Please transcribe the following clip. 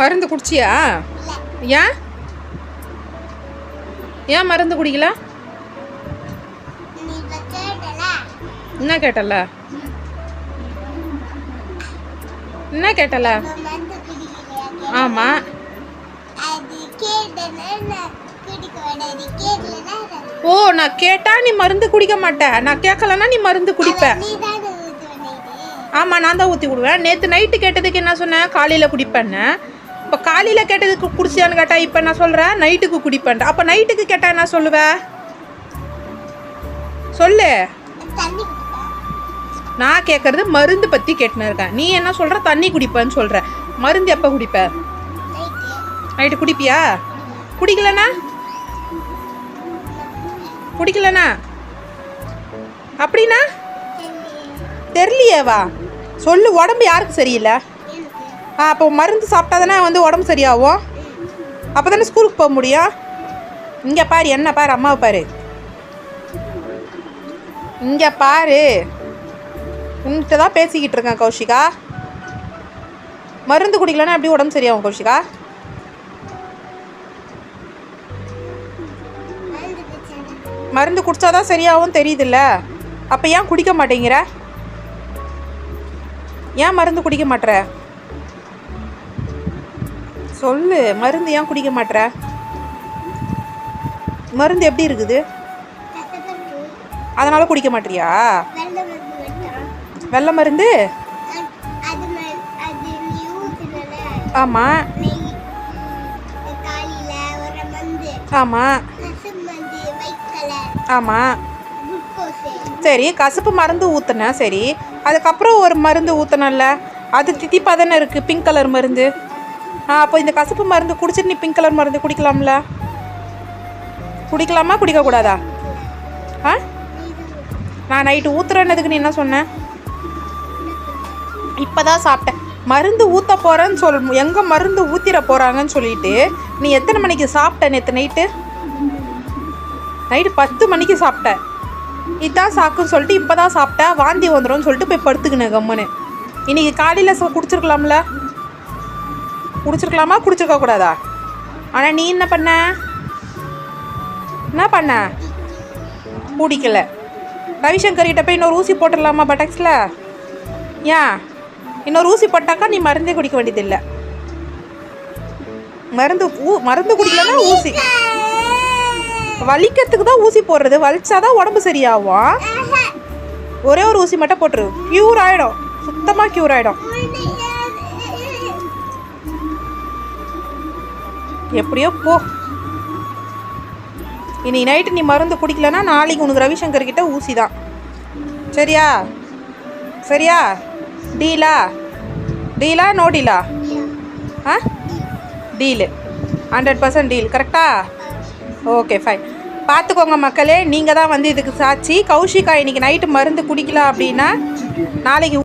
மருந்து குடிச்சியா? ஏன் ஏன் மருந்து குடிக்கல? என்ன கேட்டல? என்ன கேட்டல? ஆமாம் ஓ நான் கேட்டா நீ மருந்து குடிக்க மாட்டேன் நான் கேட்கலன்னா நீ மருந்து குடிப்ப. ஆமாம் நான் தான் ஊற்றி விடுவேன் நேற்று நைட்டு கேட்டதுக்கு என்ன சொன்னேன் காலையில் குடிப்பேன்னு. இப்போ காலையில் கேட்டதுக்கு குடிச்சியான்னு கேட்டால் இப்போ நான் சொல்கிறேன் நைட்டுக்கு குடிப்பேன் அப்போ நைட்டுக்கு கேட்டால் என்ன சொல்லுவ? சொல்லு. நான் கேட்குறது மருந்து பற்றி கேட்டுன்னு இருக்கேன். நீ என்ன சொல்கிற தண்ணி குடிப்பேன்னு சொல்கிற மருந்து எப்போ குடிப்ப? நைட்டு குடிப்பியா? குடிக்கலண்ணா குடிக்கலண்ணா அப்படின்னா? தெரியலையேவா? சொல்லு உடம்பு யாருக்கு சரியில்லை? அப்போ மருந்து சாப்பிட்டா தானே வந்து உடம்பு சரியாகும்? அப்போ தானே ஸ்கூலுக்கு போக முடியும்? இங்கே பாரு என்ன பாரு அம்மாவை பாரு. இங்கே பாரு. உன்கிட்ட தான் பேசிக்கிட்டு இருக்கேன் கௌஷிகா. மருந்து குடிக்கலன்னா அப்படியே உடம்பு சரியாகும் கௌஷிகா? மருந்து குடித்தாதான் சரியாகவும் தெரியுதுல்ல. அப்போ ஏன் குடிக்க மாட்டேங்கிற? ஏன் மருந்து குடிக்க மாட்டேற? சொல்லு மருந்து ஏன் குடிக்க மாட்டேற மருந்து எப்படி இருக்குது? அதனால் அதனால குடிக்க மாட்டியா? வெள்ளை மருந்து? ஆமாம் ஆமாம் ஆமாம் சரி கசப்பு மருந்து ஊற்றுனேன் சரி. அதுக்கப்புறம் ஒரு மருந்து ஊற்றினல்ல அது தித்திப்பாக தானே இருக்குது பிங்க் கலர் மருந்து? அப்போ இந்த கசப்பு மருந்து குடிச்சிட்டு நீ பிங்க் கலர் மருந்து குடிக்கலாம்ல? குடிக்கலாமா? குடிக்கக்கூடாதா? ஆ? நான் நைட்டு ஊற்றுறேன்னதுக்கு நீ என்ன சொன்ன? இப்போ தான் சாப்பிட்டேன். மருந்து ஊற்ற போகிறேன்னு சொல் எங்கே மருந்து ஊற்றிட போகிறாங்கன்னு சொல்லிட்டு நீ எத்தனை மணிக்கு சாப்பிட்ட நேற்று நைட்டு நைட்டு பத்து மணிக்கு சாப்பிட்டேன் இதான் சாக்குன்னு சொல்லிட்டு இப்போ தான் சாப்பிட்டேன் வாந்தி வந்துடும் சொல்லிட்டு போய் படுத்துக்கினேன் கம்முன்னு. இன்றைக்கி காலையில் ச குடிச்சிருக்கலாம்ல? குடிச்சிருக்கலாமா? குடிச்சிருக்க கூடாதா? ஆனால் நீ என்ன பண்ண? என்ன பண்ண? பிடிக்கல ரவிசங்கர் கிட்ட போய் இன்னொரு ஊசி போட்டுடலாமா பட்டக்ஸில்? ஏன்? இன்னொரு ஊசி போட்டாக்கா நீ மருந்தே குடிக்க வேண்டியதில்லை. மருந்து ஊ மருந்து குடிக்கலன்னா ஊசி. வலிக்கிறதுக்கு தான் ஊசி போடுறது. வலிச்சாதான் உடம்பு சரியாகும். ஒரே ஒரு ஊசி மட்டும் போட்டுரு. க்யூர் ஆகிடும் சுத்தமாக க்யூர் ஆகிடும் எப்படியோ போ. இன்னைக்கு நைட்டு நீ மருந்து குடிக்கலன்னா நாளைக்கு உனக்கு ரவிசங்கர் கிட்ட ஊசி தான். சரியா? சரியா? டீலா? டீலா நோ டீலா? ஆ? டீலு. Hundred percent deal. கரெக்டா ஓகே ஃபைன் பார்த்துக்கோங்க மக்களே நீங்கள் தான் வந்து இதுக்கு சாட்சி. கௌஷிகா இன்றைக்கி நைட்டு மருந்து குடிக்கல அப்படின்னா நாளைக்கு